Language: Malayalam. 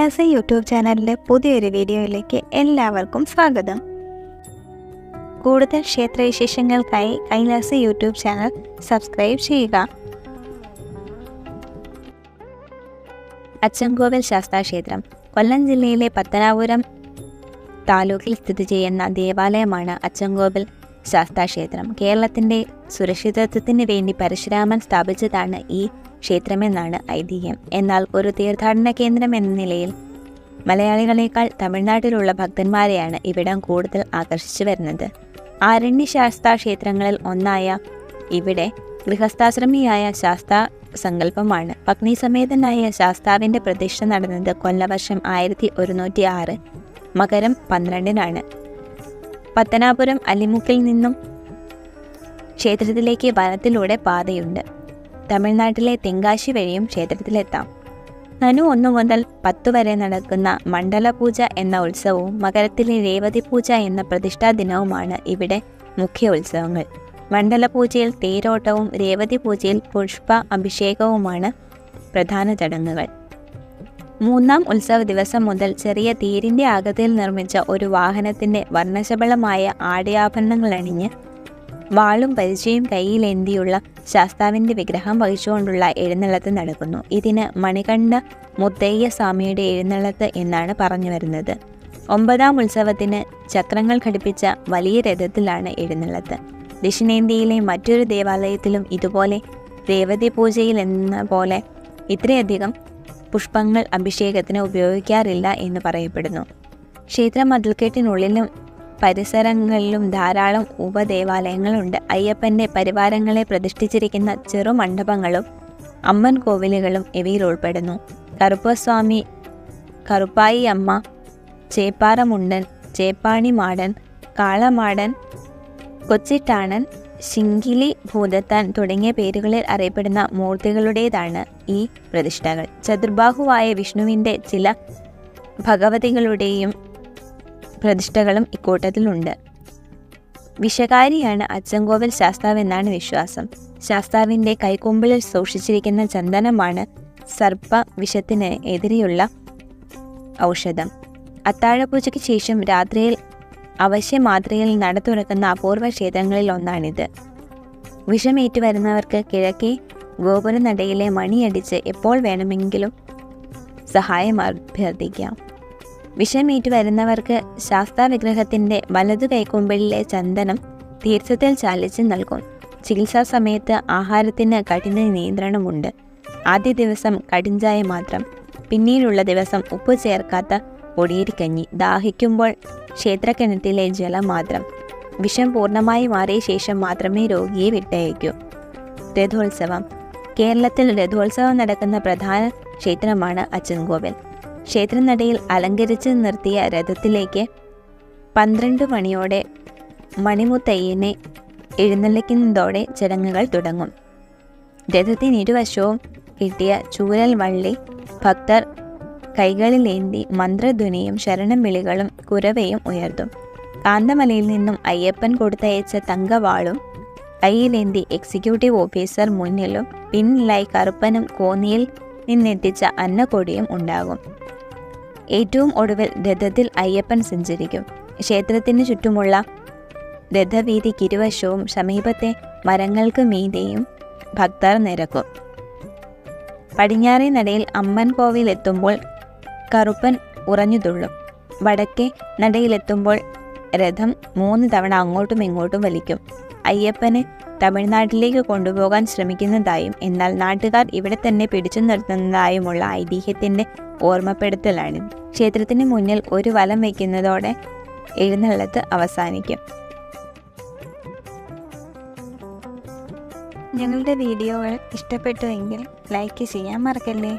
കൈലാസ യൂട്യൂബ് ചാനലിലെ പുതിയൊരു വീഡിയോയിലേക്ക് എല്ലാവർക്കും സ്വാഗതം. കൂടുതൽ ക്ഷേത്രവിശേഷങ്ങൾക്കായി കൈലാസ യൂട്യൂബ് ചാനൽ സബ്സ്ക്രൈബ് ചെയ്യുക. അച്ചൻകോവിൽ ശാസ്താക്ഷേത്രം കൊല്ലം ജില്ലയിലെ പത്തനാപുരം താലൂക്കിൽ സ്ഥിതി ചെയ്യുന്ന ദേവാലയമാണ് അച്ചൻകോവിൽ ശാസ്താക്ഷേത്രം. കേരളത്തിന്റെ സുരക്ഷിതത്വത്തിന് വേണ്ടി പരശുരാമൻ സ്ഥാപിച്ചതാണ് ഈ ക്ഷേത്രമെന്നാണ് ഐതിഹ്യം. എന്നാൽ ഒരു തീർത്ഥാടന കേന്ദ്രം എന്ന നിലയിൽ മലയാളികളെക്കാൾ തമിഴ്നാട്ടിലുള്ള ഭക്തന്മാരെയാണ് ഇവിടം കൂടുതൽ ആകർഷിച്ചു വരുന്നത്. ആരണ്യശാസ്താ ക്ഷേത്രങ്ങളിൽ ഒന്നായ ഇവിടെ ഗൃഹസ്ഥാശ്രമിയായ ശാസ്ത്ര സങ്കല്പമാണ്. പത്നിസമേതനായ ശാസ്താവിന്റെ പ്രതിഷ്ഠ നടന്നത് കൊല്ലവർഷം ആയിരത്തി ഒരുന്നൂറ്റി ആറ് മകരം പന്ത്രണ്ടിനാണ്. പത്തനാപുരം അലിമുക്കിൽ നിന്നും ക്ഷേത്രത്തിലേക്ക് വനത്തിലൂടെ പാതയുണ്ട്. തമിഴ്നാട്ടിലെ തെങ്കാശി വഴിയും ക്ഷേത്രത്തിലെത്താം. നനു ഒന്നു മുതൽ പത്ത് വരെ നടക്കുന്ന മണ്ഡലപൂജ എന്ന ഉത്സവവും മകരത്തിലെ രേവതി പൂജ എന്ന പ്രതിഷ്ഠാ ദിനവുമാണ് ഇവിടെ മുഖ്യ ഉത്സവങ്ങൾ. മണ്ഡലപൂജയിൽ തേരോട്ടവും രേവതി പൂജയിൽ പുഷ്പ അഭിഷേകവുമാണ് പ്രധാന ചടങ്ങുകൾ. മൂന്നാം ഉത്സവ ദിവസം മുതൽ ചെറിയ തേരിന്റെ ആകൃതിയിൽ നിർമ്മിച്ച ഒരു വാഹനത്തിന്റെ വർണശബളമായ ആടയാഭരണങ്ങൾ അണിഞ്ഞ് വാളും പരിചയം കയ്യിലേന്തിയുള്ള ശാസ്താവിന്റെ വിഗ്രഹം വഹിച്ചുകൊണ്ടുള്ള എഴുന്നള്ളത്ത് നടക്കുന്നു. ഇതിന് മണികണ്ഠ മുത്തയ്യ സ്വാമിയുടെ എഴുന്നള്ളത്ത് എന്നാണ് പറഞ്ഞു വരുന്നത്. ഒമ്പതാം ഉത്സവത്തിന് ചക്രങ്ങൾ ഘടിപ്പിച്ച വലിയ രഥത്തിലാണ് എഴുന്നള്ളത്ത്. ദക്ഷിണേന്ത്യയിലെ മറ്റൊരു ദേവാലയത്തിലും ഇതുപോലെ രേവതി പൂജയിൽ എന്ന പോലെ ഇത്രയധികം പുഷ്പങ്ങൾ അഭിഷേകത്തിന് ഉപയോഗിക്കാറില്ല എന്ന് പറയപ്പെടുന്നു. ക്ഷേത്ര മതിൽക്കെട്ടിനുള്ളിലും പരിസരങ്ങളിലും ധാരാളം ഉപദേവാലയങ്ങളുണ്ട്. അയ്യപ്പന്റെ പരിവാരങ്ങളെ പ്രതിഷ്ഠിച്ചിരിക്കുന്ന ചെറുമണ്ഡപങ്ങളും അമ്മൻ കോവിലുകളും ഇവയിൽ ഉൾപ്പെടുന്നു. കറുപ്പസ്വാമി കറുപ്പായി അമ്മ ചേപ്പാറമുണ്ടൻ ചേപ്പാണി മാടൻ കാളമാടൻ കൊച്ചിട്ടാണൻ ശിങ്കിലി ഭൂതത്താൻ തുടങ്ങിയ പേരുകളിൽ അറിയപ്പെടുന്ന മൂർത്തികളുടേതാണ് ഈ പ്രതിഷ്ഠകൾ. ചതുർബാഹുവായ വിഷ്ണുവിന്റെ ചില ഭഗവതികളുടെയും പ്രതിഷ്ഠകളും ഇക്കൂട്ടത്തിലുണ്ട്. വിഷകാരിയാണ് അച്ചൻകോവിൽ ശാസ്താവെന്നാണ് വിശ്വാസം. ശാസ്താവിന്റെ കൈക്കൊമ്പിളിൽ സൂക്ഷിച്ചിരിക്കുന്ന ചന്ദനമാണ് സർപ്പ വിഷത്തിന് എതിരെയുള്ള ഔഷധം. അത്താഴപൂജയ്ക്ക് ശേഷം രാത്രിയിൽ അവശ്യ മാത്രയിൽ നട തുറക്കുന്ന അപൂർവ ക്ഷേത്രങ്ങളിൽ ഒന്നാണിത്. വിഷമേറ്റു വരുന്നവർക്ക് കിഴക്കേ ഗോപുരനടയിലെ മണിയടിച്ച് എപ്പോൾ വേണമെങ്കിലും സഹായം അഭ്യർത്ഥിക്കാം. വിഷമേറ്റു വരുന്നവർക്ക് ശാസ്താ വിഗ്രഹത്തിന്റെ വലതു കൈക്കൊമ്പിലെ ചന്ദനം തീർത്ഥത്തിൽ ചാലിച്ച് നൽകും. ചികിത്സാ സമയത്ത് ആഹാരത്തിന് കഠിന നിയന്ത്രണമുണ്ട്. ആദ്യ ദിവസം കടിഞ്ചായ മാത്രം. പിന്നീടുള്ള ദിവസം ഉപ്പ് ചേർക്കാത്ത പൊടിയരിക്കഞ്ഞി ദാഹിക്കുമ്പോൾ ക്ഷേത്രക്കിണറ്റിലെ ജലം മാത്രം. വിഷം പൂർണമായി മാറിയ ശേഷം മാത്രമേ രോഗിയെ വിട്ടയക്കൂ. രഥോത്സവം. കേരളത്തിൽ രഥോത്സവം നടക്കുന്ന പ്രധാന ക്ഷേത്രമാണ് അച്ചൻകോവിൽ. ക്ഷേത്രനടയിൽ അലങ്കരിച്ച് നിർത്തിയ രഥത്തിലേക്ക് പന്ത്രണ്ട് മണിയോടെ മണിമുത്തയ്യനെ എഴുന്നള്ളിക്കുന്നതോടെ ചടങ്ങുകൾ തുടങ്ങും. രഥത്തിന് ഇരുവശവും കിട്ടിയ ചൂരൽ വള്ളി ഭക്തർ കൈകളിലേന്തി മന്ത്രധ്വനിയും ശരണം വിളികളും കുരവയും ഉയർത്തും. കാന്തമലയിൽ നിന്നും അയ്യപ്പൻ കൊടുത്തയച്ച തങ്കവാളും കയ്യിലേന്തി എക്സിക്യൂട്ടീവ് ഓഫീസർ മുന്നിലും പിന്നിലായി കറുപ്പനും കോന്നിയിൽ നിന്നെത്തിച്ച അന്നക്കൊടിയും ഉണ്ടാകും. ഏറ്റവും ഒടുവിൽ രഥത്തിൽ അയ്യപ്പൻ സഞ്ചരിക്കും. ക്ഷേത്രത്തിന് ചുറ്റുമുള്ള രഥവീതിക്കിരുവശവും സമീപത്തെ മരങ്ങൾക്ക് മീതെയും ഭക്തർ നിരക്കും. പടിഞ്ഞാറേ നടയിൽ അമ്മൻ കോവിലെത്തുമ്പോൾ കറുപ്പൻ ഉറഞ്ഞു തുള്ളും വടക്കേ നടയിലെത്തുമ്പോൾ രഥം മൂന്ന് തവണ അങ്ങോട്ടും ഇങ്ങോട്ടും വലിക്കും. അയ്യപ്പനെ തമിഴ്നാട്ടിലേക്ക് കൊണ്ടുപോകാൻ ശ്രമിക്കുന്നതായും എന്നാൽ നാട്ടുകാർ ഇവിടെ തന്നെ പിടിച്ചു നിർത്തുന്നതായുമുള്ള ഐതിഹ്യത്തിന്റെ ഓർമ്മപ്പെടുത്തലാണ്. ക്ഷേത്രത്തിന് മുന്നിൽ ഒരു വലം വയ്ക്കുന്നതോടെ എഴുന്നള്ളത്ത് അവസാനിക്കും. ഞങ്ങളുടെ വീഡിയോകൾ ഇഷ്ടപ്പെട്ടുവെങ്കിൽ ലൈക്ക് ചെയ്യാൻ മറക്കല്ലേ?